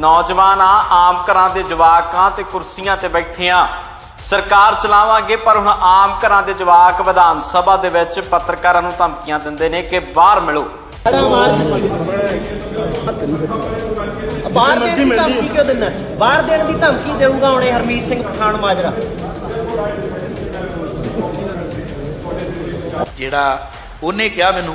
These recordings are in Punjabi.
ਨੌਜਵਾਨ ਆ ਆਮ ਘਰਾਂ ਦੇ ਜਵਾਕਾਂ ਤੇ ਕੁਰਸੀਆਂ ਤੇ ਬੈਠੇ ਆ ਸਰਕਾਰ ਚਲਾਵਾਂਗੇ ਪਰ ਹੁਣ ਆਮ ਘਰਾਂ ਦੇ ਜਵਾਕ ਵਿਧਾਨ ਸਭਾ ਦੇ ਵਿੱਚ ਪੱਤਰਕਾਰਾਂ ਨੂੰ ਧਮਕੀਆਂ ਦਿੰਦੇ ਨੇ ਕਿ ਬਾਹਰ ਮਿਲੋ। ਬਾਹਰ ਦੇਣ ਦੀ ਧਮਕੀ ਕਿਉਂ ਦਿੰਦਾ? ਬਾਹਰ ਦੇਣ ਦੀ ਧਮਕੀ ਦੇਊਗਾ ਹੁਣੇ ਹਰਮੀਤ ਸਿੰਘ ਪਠਾਨ ਮਾਜਰਾ ਜਿਹੜਾ ਉਹਨੇ ਕਿਹਾ ਮੈਨੂੰ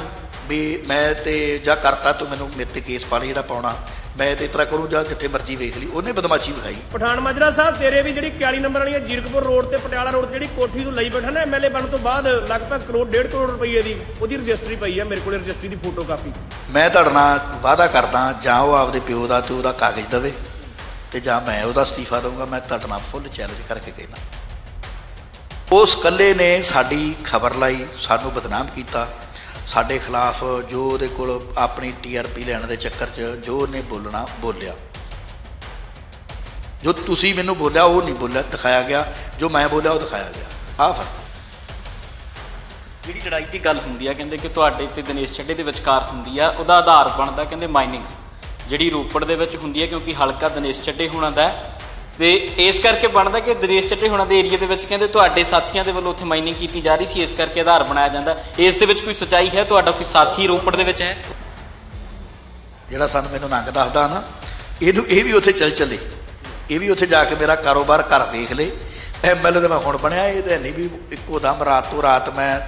ਵੀ ਮੈਂ ਤੇ ਜਾਂ ਕਰਤਾ ਤੂੰ ਮੈਨੂੰ ਮੇਰੇ ਤੇ ਕੇਸ ਪਾ ਲਈ ਜਿਹੜਾ ਪਾਉਣਾ। ਮੈਂ ਤੇ ਇਸ ਤਰ੍ਹਾਂ ਕਰੂੰ ਜਾਂ ਜਿੱਥੇ ਮਰਜ਼ੀ ਵੇਖ ਲਈ। ਉਹਨੇ ਬਦਮਾਸ਼ੀ ਵਿਖਾਈ। ਪਠਾਨ ਮਾਜਰਾ ਸਾਹਿਬ ਤੇਰੇ ਵੀ ਜਿਹੜੀ 41 ਨੰਬਰ ਵਾਲੀ ਜੀਰਕਪੁਰ ਰੋਡ ਤੇ ਪਟਿਆਲਾ ਰੋਡ ਤੇ ਜਿਹੜੀ ਕੋਠੀ ਤੂੰ ਲਈ ਬੈਠਾ ਨਾ ਐਮਐਲਏ ਬਣਨ ਤੋਂ ਬਾਅਦ ਲਗਭਗ ਕਰੋੜ ਡੇਢ ਕਰੋੜ ਰੁਪਏ ਦੀ ਉਹਦੀ ਰਜਿਸਟਰੀ ਪਈ ਹੈ ਮੇਰੇ ਕੋਲੇ ਰਜਿਸਟਰੀ ਦੀ ਫੋਟੋ ਕਾਪੀ। ਮੈਂ ਤੁਹਾਡੇ ਨਾਲ ਵਾਅਦਾ ਕਰਦਾ ਜਾਂ ਉਹ ਆਪਦੇ ਪਿਓ ਦਾ ਤੇ ਉਹਦਾ ਕਾਗਜ਼ ਦੇਵੇ ਤੇ ਜਾਂ ਮੈਂ ਉਹਦਾ ਅਸਤੀਫਾ ਦਊਂਗਾ ਮੈਂ ਤੁਹਾਡੇ ਨਾਲ ਫੁੱਲ ਚੈਲੰਜ ਕਰਕੇ ਕਹਿਣਾ। ਉਸ ਕੱਲੇ ਨੇ ਸਾਡੀ ਖਬਰ ਲਾਈ ਸਾਨੂੰ ਬਦਨਾਮ ਕੀਤਾ। ਸਾਡੇ ਖਿਲਾਫ ਜੋ ਉਹਦੇ ਕੋਲ ਆਪਣੀ ਟੀਆਰਪੀ ਲੈਣ ਦੇ ਚੱਕਰ 'ਚ ਜੋ ਉਹਨੇ ਬੋਲਣਾ, ਬੋਲਿਆ। ਜੋ ਤੁਸੀਂ ਮੈਨੂੰ ਬੋਲਿਆ, ਉਹ ਨਹੀਂ ਬੋਲਿਆ, ਦਿਖਾਇਆ ਗਿਆ। ਜੋ ਮੈਂ ਬੋਲਿਆ, ਉਹ ਦਿਖਾਇਆ ਗਿਆ। ਆਹ ਫ਼ਰਕ ਜਿਹੜੀ ਲੜਾਈ ਦੀ ਗੱਲ ਹੁੰਦੀ ਆ, ਕਹਿੰਦੇ ਕਿ ਤੁਹਾਡੇ ਤੇ ਦਿਨੇਸ਼ ਚੱਡੇ ਦੇ ਵਿਚਕਾਰ ਹੁੰਦੀ ਆ, ਉਹਦਾ ਆਧਾਰ ਬਣਦਾ, ਕਹਿੰਦੇ ਮਾਈਨਿੰਗ ਜਿਹੜੀ ਰੋਪੜ ਦੇ ਵਿੱਚ ਹੁੰਦੀ ਹੈ ਕਿਉਂਕਿ ਹਲਕਾ ਦਿਨੇਸ਼ ਚੱਡੇ ਹੋਣਾ ਦਾ ਤੇ ਇਸ ਕਰਕੇ ਬਣਦਾ ਕਿ ਦਿਨੇਸ਼ ਚੱਟੇ ਹੋਣਾ ਦੇ ਏਰੀਆ ਦੇ ਵਿੱਚ ਕਹਿੰਦੇ ਤੁਹਾਡੇ ਸਾਥੀਆਂ ਦੇ ਵੱਲੋਂ ਉੱਥੇ ਮਾਈਨਿੰਗ ਕੀਤੀ ਜਾ ਰਹੀ ਸੀ, ਇਸ ਕਰਕੇ ਆਧਾਰ ਬਣਾਇਆ ਜਾਂਦਾ। ਇਸ ਦੇ ਵਿੱਚ ਕੋਈ ਸੱਚਾਈ ਹੈ? ਤੁਹਾਡਾ ਕੋਈ ਸਾਥੀ ਰੋਪੜ ਦੇ ਵਿੱਚ ਹੈ? ਜਿਹੜਾ ਸਾਨੂੰ ਮੈਨੂੰ ਨੰਗ ਦੱਸਦਾ ਨਾ, ਇਹਨੂੰ ਇਹ ਵੀ ਉੱਥੇ ਚੱਲ ਚੱਲੇ। ਇਹ ਵੀ ਉੱਥੇ ਜਾ ਕੇ ਮੇਰਾ ਕਾਰੋਬਾਰ ਘਰ ਵੇਖ ਲੇ। ਐਮਐਲਏ ਦਾ ਮੈਂ ਹੁਣ ਬਣਿਆ, ਇਹ ਤਾਂ ਨਹੀਂ ਵੀ ਇੱਕੋ ਦਮ ਰਾਤ ਤੋਂ ਰਾਤ ਮੈਂ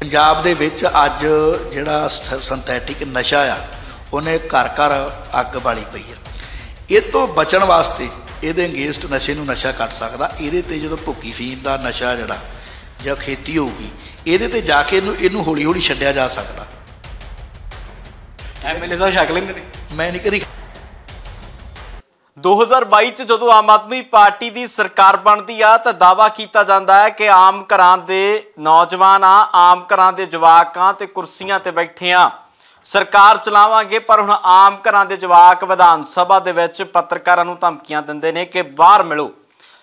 ਪੰਜਾਬ ਦੇ ਵਿੱਚ ਅੱਜ ਜਿਹੜਾ ਸਿੰਥੈਟਿਕ ਨਸ਼ਾ ਆ, ਉਹਨੇ ਘਰ ਘਰ ਅੱਗ ਬਾਲੀ ਪਈ ਆ। ਇਹ ਤੋਂ ਬਚਣ ਵਾਸਤੇ ਇਹਦੇ ਅਗੇਂਸਟ ਨਸ਼ੇ ਨੂੰ ਨਸ਼ਾ ਕੱਟ ਸਕਦਾ ਇਹਦੇ ਤੇ ਜਦੋਂ ਭੁੱਕੀ ਫੀਮ ਦਾ ਨਸ਼ਾ ਜਿਹੜਾ ਜਾਂ ਖੇਤੀ ਹੋਊਗੀ ਇਹਦੇ ਤੇ ਜਾ ਕੇ ਇਹਨੂੰ ਇਹਨੂੰ ਹੌਲੀ ਹੌਲੀ ਛੱਡਿਆ ਜਾ ਸਕਦਾ। ਐਮਐਲਏ ਸਾਹਿਬ ਛਕ ਲੈਂਦੇ ਨੇ? ਮੈਂ ਨਹੀਂ ਕਦੀ 2022 ਚ ਜਦੋਂ ਆਮ ਆਦਮੀ ਪਾਰਟੀ ਦੀ ਸਰਕਾਰ ਬਣਦੀ ਆ ਤਾਂ ਦਾਵਾ ਕੀਤਾ ਜਾਂਦਾ ਹੈ ਕਿ ਆਮ ਘਰਾਂ ਦੇ ਨੌਜਵਾਨ ਆ ਆਮ ਘਰਾਂ ਦੇ ਜਵਾਕਾਂ ਤੇ ਕੁਰਸੀਆਂ ਤੇ ਬੈਠੇ ਆ। ਸਰਕਾਰ ਚਲਾਵਾਂਗੇ, ਪਰ ਹੁਣ ਆਮ ਘਰਾਂ ਦੇ ਜਵਾਕ ਵਿਧਾਨ ਸਭਾ ਦੇ ਵਿੱਚ ਪੱਤਰਕਾਰਾਂ ਨੂੰ ਧਮਕੀਆਂ ਦਿੰਦੇ ਨੇ ਕਿ ਬਾਹਰ ਮਿਲੋ।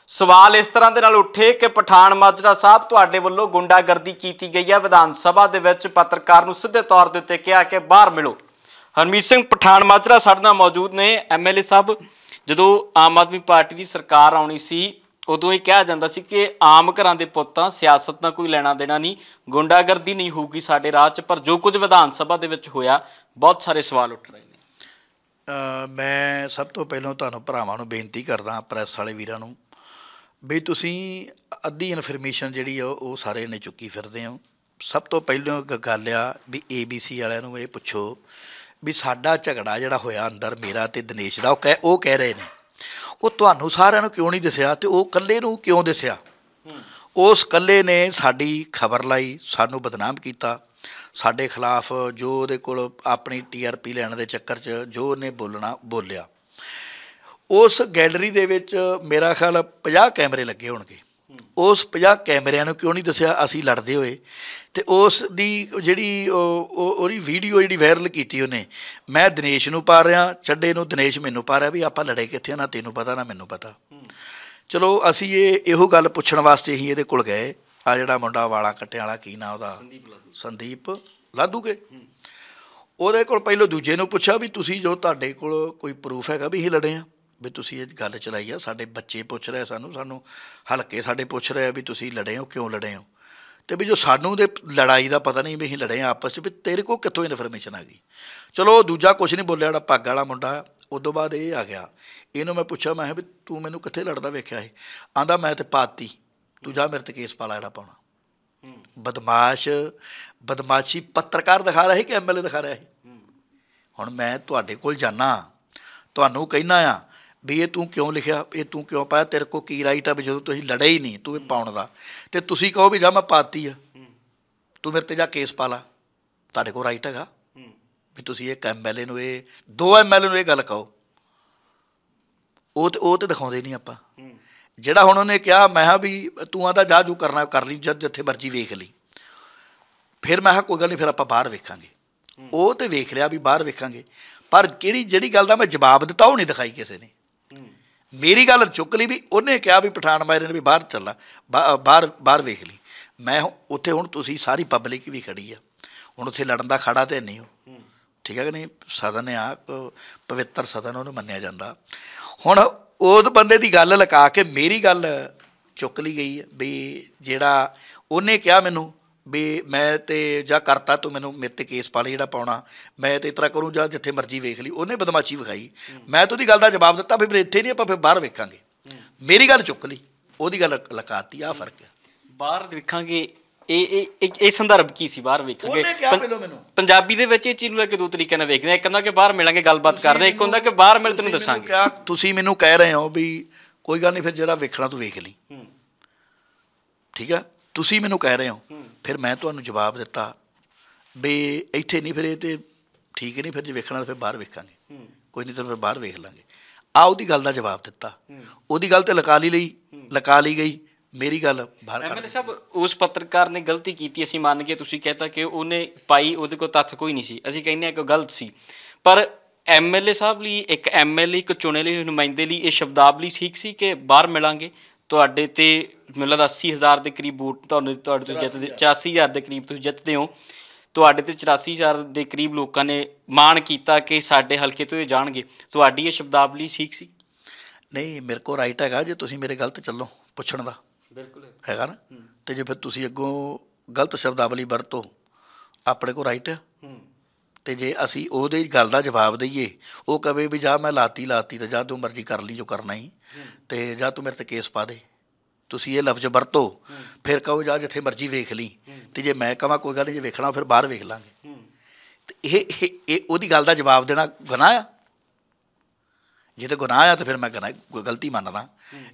ਸਵਾਲ ਇਸ ਤਰ੍ਹਾਂ ਦੇ ਨਾਲ ਉੱਠੇ ਕਿ ਪਠਾਨ ਮਾਜਰਾ ਸਾਹਿਬ ਤੁਹਾਡੇ ਵੱਲੋਂ ਗੁੰਡਾਗਰਦੀ ਕੀਤੀ ਗਈ ਹੈ। ਵਿਧਾਨ ਸਭਾ ਦੇ ਵਿੱਚ ਪੱਤਰਕਾਰ ਨੂੰ ਸਿੱਧੇ ਤੌਰ ਦੇ ਉੱਤੇ ਕਿਹਾ ਕਿ ਬਾਹਰ ਮਿਲੋ। ਹਰਮੀਤ ਸਿੰਘ, ਪਠਾਨ ਮਾਜਰਾ ਸਾਡੇ ਨਾਲ ਮੌਜੂਦ ਨੇ। ਐਮਐਲਏ ਸਾਹਿਬ, ਜਦੋਂ ਆਮ ਆਦਮੀ ਪਾਰਟੀ ਦੀ ਸਰਕਾਰ ਆਉਣੀ ਸੀ ਉਦੋਂ ਇਹ ਕਿਹਾ ਜਾਂਦਾ ਸੀ ਕਿ ਆਮ ਘਰਾਂ ਦੇ ਪੁੱਤਾਂ ਸਿਆਸਤ ਨਾਲ ਕੋਈ ਲੈਣਾ ਦੇਣਾ ਨਹੀਂ, ਗੁੰਡਾਗਰਦੀ ਨਹੀਂ ਹੋਊਗੀ ਸਾਡੇ ਰਾਹ 'ਚ, ਪਰ ਜੋ ਕੁਝ ਵਿਧਾਨ ਸਭਾ ਦੇ ਵਿੱਚ ਹੋਇਆ, ਬਹੁਤ ਸਾਰੇ ਸਵਾਲ ਉੱਠ ਰਹੇ ਨੇ। ਮੈਂ ਸਭ ਤੋਂ ਪਹਿਲਾਂ ਤੁਹਾਨੂੰ ਭਰਾਵਾਂ ਨੂੰ ਬੇਨਤੀ ਕਰਦਾ ਪ੍ਰੈਸ ਵਾਲੇ ਵੀਰਾਂ ਨੂੰ, ਵੀ ਤੁਸੀਂ ਅੱਧੀ ਇਨਫੋਰਮੇਸ਼ਨ ਜਿਹੜੀ ਆ, ਉਹ ਸਾਰੇ ਨੇ ਚੁੱਕੀ ਫਿਰਦੇ ਹੋ। ਸਭ ਤੋਂ ਪਹਿਲਾਂ ਇੱਕ ਗੱਲ ਆ, ਵੀ ABC ਵਾਲਿਆਂ ਨੂੰ ਇਹ ਪੁੱਛੋ, ਵੀ ਸਾਡਾ ਝਗੜਾ ਜਿਹੜਾ ਹੋਇਆ ਅੰਦਰ, ਮੇਰਾ ਤੇ ਦਿਨੇਸ਼ ਦਾ, ਉਹ ਕਹਿ ਉਹ ਕਹਿ ਰਹੇ ਨੇ। ਉਹ ਤੁਹਾਨੂੰ ਸਾਰਿਆਂ ਨੂੰ ਕਿਉਂ ਨਹੀਂ ਦਿਸਿਆ ਤੇ ਉਹ ਇਕੱਲੇ ਨੂੰ ਕਿਉਂ ਦਿਸਿਆ? ਉਸ ਇਕੱਲੇ ਨੇ ਸਾਡੀ ਖਬਰ ਲਾਈ, ਸਾਨੂੰ ਬਦਨਾਮ ਕੀਤਾ। ਸਾਡੇ ਖਿਲਾਫ ਜੋ ਉਹਦੇ ਕੋਲ ਆਪਣੀ ਟੀਆਰਪੀ ਲੈਣ ਦੇ ਚੱਕਰ 'ਚ ਜੋ ਉਹਨੇ ਬੋਲਣਾ, ਬੋਲਿਆ। ਉਸ ਗੈਲਰੀ ਦੇ ਵਿੱਚ ਮੇਰਾ ਖਿਆਲ 50 ਕੈਮਰੇ ਲੱਗੇ ਹੋਣਗੇ। ਉਸ 50 ਕੈਮਰਿਆਂ ਨੂੰ ਕਿਉਂ ਨਹੀਂ ਦੱਸਿਆ ਅਸੀਂ ਲੜਦੇ ਹੋਏ? ਤੇ ਉਸ ਦੀ ਜਿਹੜੀ ਉਹ- ਉਹ- ਉਹਦੀ ਵੀਡੀਓ ਜਿਹੜੀ ਵਾਇਰਲ ਕੀਤੀ ਉਹਨੇ ਮੈਂ ਦਿਨੇਸ਼ ਨੂੰ ਪਾ ਰਿਹਾ ਚੱਡੇ ਨੂੰ ਦਿਨੇਸ਼ ਮੈਨੂੰ ਪਾ ਰਿਹਾ ਵੀ ਆਪਾਂ ਲੜੇ ਕਿੱਥੇ ਨਾ ਤੈਨੂੰ ਪਤਾ ਨਾ ਮੈਨੂੰ ਪਤਾ। ਚਲੋ ਅਸੀਂ ਇਹ ਇਹੋ ਗੱਲ ਪੁੱਛਣ ਵਾਸਤੇ ਹੀ ਇਹਦੇ ਕੋਲ ਗਏ। ਆ ਜਿਹੜਾ ਮੁੰਡਾ ਵਾਲਾ ਕੱਟਿਆਂ ਵਾਲਾ ਕੀ ਨਾਂ ਉਹਦਾ? ਸੰਦੀਪ ਲਾਧੂਗੇ ਉਹਦੇ ਕੋਲ ਪਹਿਲਾਂ ਦੂਜੇ ਨੂੰ ਪੁੱਛਿਆ ਵੀ ਤੁਸੀਂ ਜੋ ਤੁਹਾਡੇ ਕੋਲ ਕੋਈ ਪ੍ਰੂਫ ਹੈਗਾ ਵੀ ਇਹ ਲੜੇ ਆ? ਵੀ ਤੁਸੀਂ ਇਹ ਗੱਲ ਚਲਾਈ ਆ ਸਾਡੇ ਬੱਚੇ ਪੁੱਛ ਰਹੇ ਸਾਨੂੰ ਸਾਨੂੰ ਹਲਕੇ ਸਾਡੇ ਪੁੱਛ ਰਹੇ ਆ ਵੀ ਤੁਸੀਂ ਲੜੇ ਹੋ ਕਿਉਂ ਲੜੇ ਹੋ? ਤੇ ਵੀ ਜੋ ਸਾਨੂੰ ਦੇ ਲੜਾਈ ਦਾ ਪਤਾ ਨਹੀਂ ਵੀ ਅਸੀਂ ਲੜੇ ਆ ਆਪਸ ਵਿੱਚ ਵੀ ਤੇਰੇ ਕੋਲ ਕਿੱਥੋਂ ਇਨਫੋਰਮੇਸ਼ਨ ਆ ਗਈ? ਚਲੋ ਦੂਜਾ ਕੁਝ ਨਹੀਂ ਬੋਲਿਆ ਜਿਹੜਾ ਪੱਗ ਵਾਲਾ ਮੁੰਡਾ ਉਦੋਂ ਬਾਅਦ ਇਹ ਆ ਗਿਆ। ਇਹਨੂੰ ਮੈਂ ਪੁੱਛਿਆ ਮੈਂ ਵੀ ਤੂੰ ਮੈਨੂੰ ਕਿੱਥੇ ਲੜਦਾ ਵੇਖਿਆ ਇਹ? ਆਂਦਾ ਮੈਂ ਤੇ ਪਾਤੀ। ਤੂੰ ਜਾ ਮੇਰੇ ਤੇ ਕੇਸ ਪਾ ਲਾ ਜਿਹੜਾ ਪਾਉਣਾ। ਬਦਮਾਸ਼ ਬਦਮਾਸ਼ੀ ਪੱਤਰਕਾਰ ਦਿਖਾ ਰਿਹਾ ਹੈ ਕਿ ਐਮਐਲਏ ਦਿਖਾ ਰਿਹਾ ਹੈ। ਹੁਣ ਮੈਂ ਤੁਹਾਡੇ ਕੋਲ ਜਾਣਾ ਤੁਹਾਨੂੰ ਕਹਿਣਾ ਆ ਵੀ ਇਹ ਤੂੰ ਕਿਉਂ ਲਿਖਿਆ? ਇਹ ਤੂੰ ਕਿਉਂ ਪਾਇਆ? ਤੇਰੇ ਕੋ ਕੀ ਰਾਈਟ ਆ ਵੀ ਜਦੋਂ ਤੁਸੀਂ ਲੜੇ ਹੀ ਨਹੀਂ ਤੂੰ ਇਹ ਪਾਉਣ ਦਾ। ਤੇ ਤੁਸੀਂ ਕਹੋ ਵੀ ਜਾ ਮੈਂ ਪਾਤੀ ਆ। ਤੂੰ ਮੇਰੇ ਤੇ ਜਾ ਕੇਸ ਪਾ ਲਾ। ਤੁਹਾਡੇ ਕੋਲ ਰਾਈਟ ਹੈਗਾ। ਵੀ ਤੁਸੀਂ ਇੱਕ ਐਮਐਲਏ ਨੂੰ ਇਹ, ਦੋ ਐਮਐਲਏ ਨੂੰ ਇਹ ਗੱਲ ਕਹੋ। ਉਹ ਤੇ ਉਹ ਤੇ ਦਿਖਾਉਂਦੇ ਨਹੀਂ ਆਪਾਂ। ਜਿਹੜਾ ਹੁਣ ਉਹਨੇ ਕਿਹਾ, ਮੈਂ ਹਾਂ ਵੀ ਤੂੰ ਆਂਦਾ ਜਾ ਜੂ ਕਰਨਾ, ਕਰ ਲਈ, ਜਦ ਜਿੱਥੇ ਮਰਜ਼ੀ ਵੇਖ ਲਈ। ਫਿਰ ਮੈਂ ਕਿਹਾ ਕੋਈ ਗੱਲ ਨਹੀਂ, ਫਿਰ ਆਪਾਂ ਬਾਹਰ ਵੇਖਾਂਗੇ। ਉਹ ਤੇ ਵੇਖ ਲਿਆ ਵੀ ਬਾਹਰ ਵੇਖਾਂਗੇ। ਪਰ ਕਿਹੜੀ ਜਿਹੜੀ ਗੱਲ ਦਾ ਮੈਂ ਜਵਾਬ ਦਿੱਤਾ, ਉਹ ਨਹੀਂ ਦਿਖਾਈ ਕਿਸੇ ਨੇ। ਮੇਰੀ ਗੱਲ ਚੁੱਕ ਲਈ ਵੀ ਉਹਨੇ ਕਿਹਾ ਵੀ ਪਠਾਨ ਮਾਰੇ ਨੇ ਵੀ ਬਾਹਰ ਚੱਲਾ ਬਾ- ਬਾਹਰ ਬਾਹਰ ਵੇਖ ਲਈ। ਮੈਂ ਹੁ- ਉੱਥੇ ਹੁਣ ਤੁਸੀਂ ਸਾਰੀ ਪਬਲਿਕ ਵੀ ਖੜੀ ਆ। ਹੁਣ ਉੱਥੇ ਲੜਨ ਦਾ ਖੜਾ ਤੇ ਨਹੀਂ ਉਹ ਠੀਕ ਹੈ ਕਿ ਨਹੀਂ? ਸਦਨ ਆ, ਪਵਿੱਤਰ ਸਦਨ ਉਹਨੂੰ ਮੰਨਿਆ ਜਾਂਦਾ। ਹੁਣ ਉਹ ਬੰਦੇ ਦੀ ਗੱਲ ਲਗਾ ਕੇ ਮੇਰੀ ਗੱਲ ਚੁੱਕ ਲਈ ਗਈ ਹੈ ਵੀ ਜਿਹੜਾ ਉਹਨੇ ਕਿਹਾ ਮੈਨੂੰ ਵੀ ਮੈਂ ਤੇ ਜਾਂ ਕਰਤਾ ਤੂੰ ਮੈਨੂੰ ਮੇਰੇ ਤੇ ਕੇਸ ਪਾ ਲਈ ਜਿਹੜਾ ਪਾਉਣਾ। ਮੈਂ ਤੇ ਇਸ ਤਰ੍ਹਾਂ ਕਰੂੰ ਜਾਂ ਜਿੱਥੇ ਮਰਜ਼ੀ ਵੇਖ ਲਈ। ਉਹਨੇ ਬਦਮਾਸ਼ੀ ਵਿਖਾਈ। ਮੈਂ ਤਾਂ ਉਹਦੀ ਗੱਲ ਦਾ ਜਵਾਬ ਦਿੱਤਾ ਵੀ ਫਿਰ ਇੱਥੇ ਨਹੀਂ ਆਪਾਂ ਫਿਰ ਬਾਹਰ ਵੇਖਾਂਗੇ। ਮੇਰੀ ਗੱਲ ਚੁੱਕ ਲਈ। ਉਹਦੀ ਗੱਲ ਲਕਾਤੀ ਆ ਫ਼ਰਕ ਹੈ। ਬਾਹਰ ਵੇਖਾਂਗੇ। ਇਹ ਇਹ ਇਹ- ਸੰਦਰਭ ਕੀ ਸੀ? ਬਾਹਰ ਵੇਖਾਂਗੇ। ਉਹਨੇ ਕਿਹਾ ਪੰ- ਪਹਿਲੋਂ ਮੈਨੂੰ। ਪੰਜਾਬੀ ਦੇ ਵਿੱਚ ਇਹ ਚੀਜ਼ ਨੂੰ ਲੈ ਕੇ ਦੋ ਤਰੀਕੇ ਨਾਲ ਵੇਖਦੇ ਆ ਇੱਕ ਹੁੰਦਾ ਕਿ ਬਾਹਰ ਮਿਲਾਂਗੇ ਗੱਲਬਾਤ ਕਰਦੇ ਇੱਕ ਹੁੰਦਾ ਕਿ ਬਾਹਰ ਮਿਲ ਤੈਨੂੰ ਦੱਸਾਂਗੇ। ਤੁਸੀਂ ਮੈਨੂੰ ਕਹਿ ਰਹੇ ਹੋ ਵੀ ਕੋਈ ਗੱਲ ਨਹੀਂ ਫਿਰ ਜਿਹੜਾ ਵੇਖਣਾ ਤੂੰ ਵੇਖ ਲਈ। ਠੀਕ ਆ ਤੁਸੀਂ ਮੈਨੂੰ ਕਹਿ ਰਹੇ ਹੋ। ਫਿਰ ਮੈਂ ਤੁਹਾਨੂੰ ਜਵਾਬ ਦਿੱਤਾ ਵੀ ਇੱਥੇ ਨਹੀਂ ਫਿਰ ਇਹ ਤੇ ਠੀਕ ਨਹੀਂ ਫਿਰ ਜੇ ਵੇਖਣਾ ਤਾਂ ਫਿਰ ਬਾਹਰ ਵੇਖਾਂਗੇ। ਕੋਈ ਨਹੀਂ ਤਾਂ ਫਿਰ ਬਾਹਰ ਵੇਖ ਲਾਂਗੇ। ਆ ਉਹਦੀ ਗੱਲ ਦਾ ਜਵਾਬ ਦਿੱਤਾ। ਉਹਦੀ ਗੱਲ ਤੇ ਲਕਾ ਲਈ ਲਈ ਲਕਾ ਲਈ ਗਈ ਮੇਰੀ ਗੱਲ ਬਾਹਰ ਕੱਢ ਐਮਐਲਏ ਸਾਹਿਬ ਉਸ ਪੱਤਰਕਾਰ ਨੇ ਗਲਤੀ ਕੀਤੀ ਅਸੀਂ ਮੰਨ ਗਏ ਤੁਸੀਂ ਕਹਤਾ ਕਿ ਉਹਨੇ ਪਾਈ ਉਹਦੇ ਕੋਲ ਤੱਥ ਕੋਈ ਨਹੀਂ ਸੀ। ਅਸੀਂ ਕਹਿੰਦੇ ਆ ਕਿ ਗਲਤ ਸੀ। ਪਰ ਐਮਐਲਏ ਸਾਹਿਬ ਲਈ ਇੱਕ ਐਮਐਲਏ ਇੱਕ ਚੁਣੇ ਲਈ ਨੁਮਾਇੰਦੇ ਲਈ ਇਹ ਸ਼ਬਦਾਵਲੀ ਠੀਕ ਸੀ ਕਿ ਬਾਹਰ ਮਿਲਾਂਗੇ? ਤੁਹਾਡੇ ਤੇ ਲੱਗਦਾ 80000 ਦੇ ਕਰੀਬ ਵੋਟ ਤੁਹਾਨੂੰ ਤੁਹਾਡੇ ਤੋਂ ਜਿੱਤਦੇ 84000 ਦੇ ਕਰੀਬ ਤੁਸੀਂ ਜਿੱਤਦੇ ਹੋ। ਤੁਹਾਡੇ ਤੇ 84000 ਦੇ ਕਰੀਬ ਲੋਕਾਂ ਨੇ ਮਾਣ ਕੀਤਾ ਕਿ ਸਾਡੇ ਹਲਕੇ ਤੋਂ ਇਹ ਜਾਣਗੇ। ਤੁਹਾਡੀ ਇਹ ਸ਼ਬਦਾਵਲੀ ਠੀਕ ਸੀ? ਨਹੀਂ ਮੇਰੇ ਕੋਲ ਰਾਈਟ ਹੈਗਾ ਜੇ ਤੁਸੀਂ ਮੇਰੇ ਗਲਤ ਚੱਲੋ ਪੁੱਛਣ ਦਾ। ਬਿਲਕੁਲ ਹੈਗਾ ਨਾ? ਤੇ ਜੇ ਫਿਰ ਤੁਸੀਂ ਅੱਗੋਂ ਗਲਤ ਸ਼ਬਦਾਵਲੀ ਵਰਤੋ ਆਪਣੇ ਕੋਲ ਰਾਈਟ ਹੂੰ। ਤੇ ਜੇ ਅਸੀਂ ਉਹਦੇ ਗੱਲ ਦਾ ਜਵਾਬ ਦਈਏ, ਉਹ ਕਵੇ ਵੀ ਜਾ ਮੈਂ ਲਾਤੀ ਲਾਤੀ ਤੇ ਜਾ ਤੂੰ ਮਰਜ਼ੀ ਕਰ ਲਈ ਜੋ ਕਰਨਾ ਹੀ ਤੇ ਜਾ ਤੂੰ ਮੇਰੇ ਤੇ ਕੇਸ ਪਾ ਦੇ। ਤੁਸੀਂ ਇਹ ਲਫ਼ਜ਼ ਵਰਤੋ, ਫਿਰ ਕਹੋ ਜਾ ਜਿੱਥੇ ਮਰਜ਼ੀ ਵੇਖ ਲਈ। ਤੇ ਜੇ ਮੈਂ ਕਹਾਂ ਕੋਈ ਗੱਲ ਨਹੀਂ ਜੇ ਵੇਖਣਾ ਫਿਰ ਬਾਹਰ ਵੇਖ ਲਾਂਗੇ। ਹੂੰ ਤੇ ਇਹ ਇਹ ਉਹਦੀ ਗੱਲ ਦਾ ਜਵਾਬ ਦੇਣਾ ਗੁਨਾਹ ਆ। ਜੇ ਤੇ ਗੁਨਾਹ ਆ ਤਾਂ ਫਿਰ ਮੈਂ ਗੁਨਾਹ ਗਲਤੀ ਮੰਨਦਾ।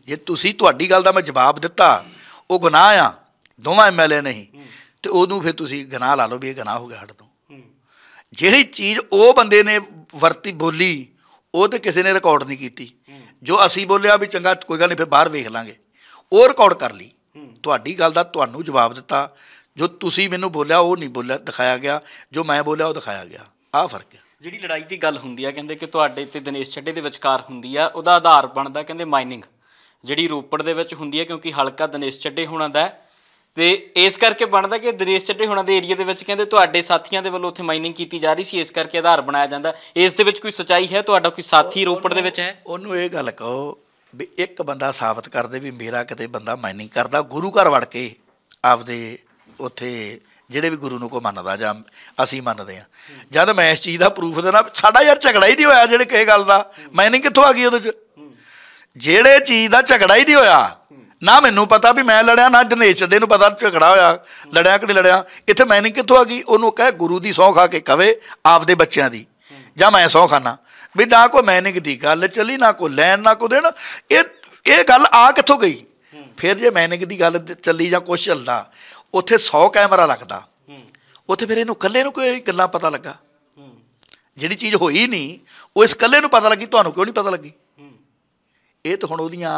ਜੇ ਤੁਸੀਂ ਤੁਹਾਡੀ ਗੱਲ ਦਾ ਮੈਂ ਜਵਾਬ ਦਿੱਤਾ, ਉਹ ਗੁਨਾਹ ਆ, ਦੋਵਾਂ ਐਮਐਲਏ ਨਹੀਂ ਤੇ ਉਹਨੂੰ ਫਿਰ ਤੁਸੀਂ ਗੁਨਾਹ ਲਾ ਲਓ ਵੀ ਇਹ ਗੁਨਾਹ ਹੋ ਗਿਆ ਸਾਡੇ ਤੋਂ। ਜਿਹੜੀ ਚੀਜ਼ ਉਹ ਬੰਦੇ ਨੇ ਵਰਤੀ ਬੋਲੀ ਉਹ ਤੇ ਕਿਸੇ ਨੇ ਰਿਕਾਰਡ ਨਹੀਂ ਕੀਤੀ। ਜੋ ਅਸੀਂ ਬੋਲਿਆ ਵੀ ਚੰਗਾ ਕੋਈ ਗੱਲ ਨਹੀਂ ਫਿਰ ਬਾਹਰ ਵੇਖ ਲਾਂਗੇ। ਉਹ ਰਿਕਾਰਡ ਕਰ ਲਈ। ਤੁਹਾਡੀ ਗੱਲ ਦਾ ਤੁਹਾਨੂੰ ਜਵਾਬ ਦਿੱਤਾ। ਜੋ ਤੁਸੀਂ ਮੈਨੂੰ ਬੋਲਿਆ ਉਹ ਨਹੀਂ ਬੋਲਿਆ ਦਿਖਾਇਆ ਗਿਆ। ਜੋ ਮੈਂ ਬੋਲਿਆ ਉਹ ਦਿਖਾਇਆ ਗਿਆ। ਆਹ ਫ਼ਰਕ ਹੈ। ਜਿਹੜੀ ਲੜਾਈ ਦੀ ਗੱਲ ਹੁੰਦੀ ਆ ਕਹਿੰਦੇ ਕਿ ਤੁਹਾਡੇ ਤੇ ਦਿਨੇਸ਼ ਚੱਡੇ ਦੇ ਵਿਚਕਾਰ ਹੁੰਦੀ ਆ ਉਹਦਾ ਆਧਾਰ ਬਣਦਾ ਕਹਿੰਦੇ ਮਾਈਨਿੰਗ ਜਿਹੜੀ ਰੋਪੜ ਦੇ ਵਿੱਚ ਹੁੰਦੀ ਹੈ ਕਿਉਂਕਿ ਹਲਕਾ ਦਿਨੇਸ਼ ਚੱਡੇ ਹੋਣਾ ਦਾ। ਤੇ ਇਸ ਕਰਕੇ ਬਣਦਾ ਕਿ ਦਿਨੇਸ਼ ਚੱਡੇ ਹੋਣਾ ਦੇ ਏਰੀਆ ਦੇ ਵਿੱਚ ਕਹਿੰਦੇ ਤੁਹਾਡੇ ਸਾਥੀਆਂ ਦੇ ਵੱਲੋਂ ਉੱਥੇ ਮਾਈਨਿੰਗ ਕੀਤੀ ਜਾ ਰਹੀ ਸੀ ਇਸ ਕਰਕੇ ਆਧਾਰ ਬਣਾਇਆ ਜਾਂਦਾ। ਇਸ ਦੇ ਵਿੱਚ ਕੋਈ ਸਚਾਈ ਹੈ? ਤੁਹਾਡਾ ਕੋਈ ਸਾਥੀ ਰੋਪੜ ਦੇ ਵਿੱਚ ਹੈ? ਉਹਨੂੰ ਇਹ ਗੱਲ ਕਹੋ ਵੀ ਇੱਕ ਬੰਦਾ ਸਾਬਤ ਕਰਦੇ ਵੀ ਮੇਰਾ ਕਿਤੇ ਬੰਦਾ ਮਾਈਨਿੰਗ ਕਰਦਾ ਗੁਰੂ ਘਰ ਵੜ ਕੇ ਆਪਦੇ ਉੱਥੇ ਜਿਹੜੇ ਵੀ ਗੁਰੂ ਨੂੰ ਕੋ ਮੰਨਦਾ ਜਾਂ ਅਸੀਂ ਮੰਨਦੇ ਆ ਜਦ ਮੈਂ ਇਸ ਚੀਜ਼ ਦਾ ਪ੍ਰੂਫ ਦੇਣਾ ਸਾਡਾ ਯਾਰ ਝਗੜਾ ਹੀ ਨਹੀਂ ਹੋਇਆ ਜਿਹੜੇ ਕਿਸੇ ਗੱਲ ਦਾ। ਮਾਈਨਿੰਗ ਕਿੱਥੋਂ ਆ ਗਈ ਉਹਦੇ ਚ? ਜਿਹੜੇ ਚੀਜ਼ ਦਾ ਝਗੜਾ ਹੀ ਨਹੀਂ ਹੋਇਆ ਨਾ ਮੈਨੂੰ ਪਤਾ ਵੀ ਮੈਂ ਲੜਿਆ, ਨਾ ਜਨੇਸ਼ ਚੱਡੇ ਨੂੰ ਪਤਾ ਝਗੜਾ ਹੋਇਆ। ਲੜਿਆ ਕਿ ਨਹੀਂ ਲੜਿਆ? ਇੱਥੇ ਮਾਈਨਿੰਗ ਕਿੱਥੋਂ ਆ ਗਈ? ਉਹਨੂੰ ਕਹੇ ਗੁਰੂ ਦੀ ਸਹੁੰ ਖਾ ਕੇ ਕਵੇ ਆਪਦੇ ਬੱਚਿਆਂ ਦੀ। ਜਾਂ ਮੈਂ ਸਹੁੰ ਖਾਨਾ। ਵੀ ਨਾ ਕੋਈ ਮੈਨਿਕ ਦੀ ਗੱਲ ਚੱਲੀ, ਨਾ ਕੋਈ ਲੈਣ, ਨਾ ਕੋਈ ਦੇਣ। ਇਹ ਇਹ ਗੱਲ ਆ ਕਿੱਥੋਂ ਗਈ? ਫਿਰ ਜੇ ਮੈਨਿਕ ਦੀ ਗੱਲ ਚੱਲੀ ਜਾਂ ਕੁਛ ਚੱਲਦਾ, ਉੱਥੇ 100 ਕੈਮਰਾ ਲੱਗਦਾ। ਉੱਥੇ ਫਿਰ ਇਹਨੂੰ ਇਕੱਲੇ ਨੂੰ ਕੋਈ ਗੱਲਾਂ ਪਤਾ ਲੱਗਾ? ਜਿਹੜੀ ਚੀਜ਼ ਹੋਈ ਨਹੀਂ, ਉਹ ਇਸ ਇਕੱਲੇ ਨੂੰ ਪਤਾ ਲੱਗੀ, ਤੁਹਾਨੂੰ ਕਿਉਂ ਨਹੀਂ ਪਤਾ ਲੱਗੀ? ਇਹ ਤਾਂ ਹੁਣ ਉਹਦੀਆਂ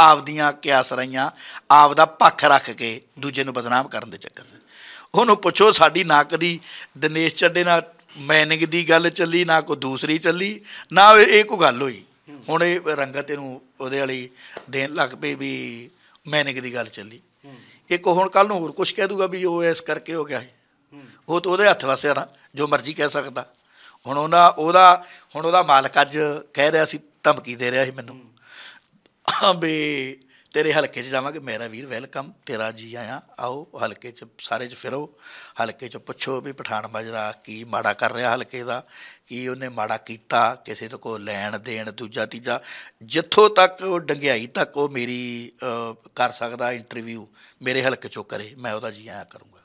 ਆਪਦੀਆਂ ਕਿਆਸ ਰਹੀਆਂ, ਆਪਦਾ ਪੱਖ ਰੱਖ ਕੇ ਦੂਜੇ ਨੂੰ ਬਦਨਾਮ ਕਰਨ ਦੇ ਚੱਕਰ 'ਚ। ਉਹਨੂੰ ਪੁੱਛੋ ਸਾਡੀ ਨਾ ਕਦੀ ਦਿਨੇਸ਼ ਚੱਡੇ ਨਾਲ ਮੈਨਿੰਗ ਦੀ ਗੱਲ ਚੱਲੀ, ਨਾ ਕੋਈ ਦੂਸਰੀ ਚੱਲੀ, ਨਾ ਇਹ ਇਹ ਕੋਈ ਗੱਲ ਹੋਈ। ਹੁਣ ਇਹ ਰੰਗਤ ਇਹਨੂੰ ਉਹਦੇ ਵਾਲੀ ਦੇਣ ਲੱਗ ਪਈ ਵੀ ਮੈਨਿੰਗ ਦੀ ਗੱਲ ਚੱਲੀ। ਇੱਕ ਹੁਣ ਕੱਲ ਨੂੰ ਹੋਰ ਕੁਝ ਕਹਿ ਦੂਗਾ ਵੀ ਉਹ ਇਸ ਕਰਕੇ ਹੋ ਗਿਆ ਹੈ ਉਹ ਤਾਂ ਉਹਦੇ ਹੱਥ ਵਸਿਆ ਨਾ ਜੋ ਮਰਜ਼ੀ ਕਹਿ ਸਕਦਾ। ਹੁਣ ਉਹਨਾਂ ਉਹਦਾ ਹੁਣ ਉਹਦਾ ਮਾਲਕ ਅੱਜ ਕਹਿ ਰਿਹਾ ਸੀ, ਧਮਕੀ ਦੇ ਰਿਹਾ ਸੀ ਮੈਨੂੰ। ਬੇ ਤੇਰੇ ਹਲਕੇ 'ਚ ਜਾਵਾਂਗੇ। ਮੇਰਾ ਵੀਰ ਵੈਲਕਮ ਤੇਰਾ ਜੀ ਆਇਆ। ਆਓ ਹਲਕੇ 'ਚ, ਸਾਰੇ 'ਚ ਫਿਰੋ। ਹਲਕੇ 'ਚ ਪੁੱਛੋ ਵੀ ਪਠਾਨ ਬਾਜਰਾ ਕੀ ਮਾੜਾ ਕਰ ਰਿਹਾ ਹਲਕੇ ਦਾ, ਕੀ ਉਹਨੇ ਮਾੜਾ ਕੀਤਾ, ਕਿਸੇ ਤੋਂ ਕੋ ਲੈਣ ਦੇਣ, ਦੂਜਾ ਤੀਜਾ। ਜਿੱਥੋਂ ਤੱਕ ਉਹ ਡੰਗਿਆਈ ਤੱਕ ਉਹ ਮੇਰੀ ਕਰ ਸਕਦਾ ਇੰਟਰਵਿਊ ਮੇਰੇ ਹਲਕੇ 'ਚੋਂ ਕਰੇ, ਮੈਂ ਉਹਦਾ ਜੀ ਆਇਆ ਕਰੂੰਗਾ।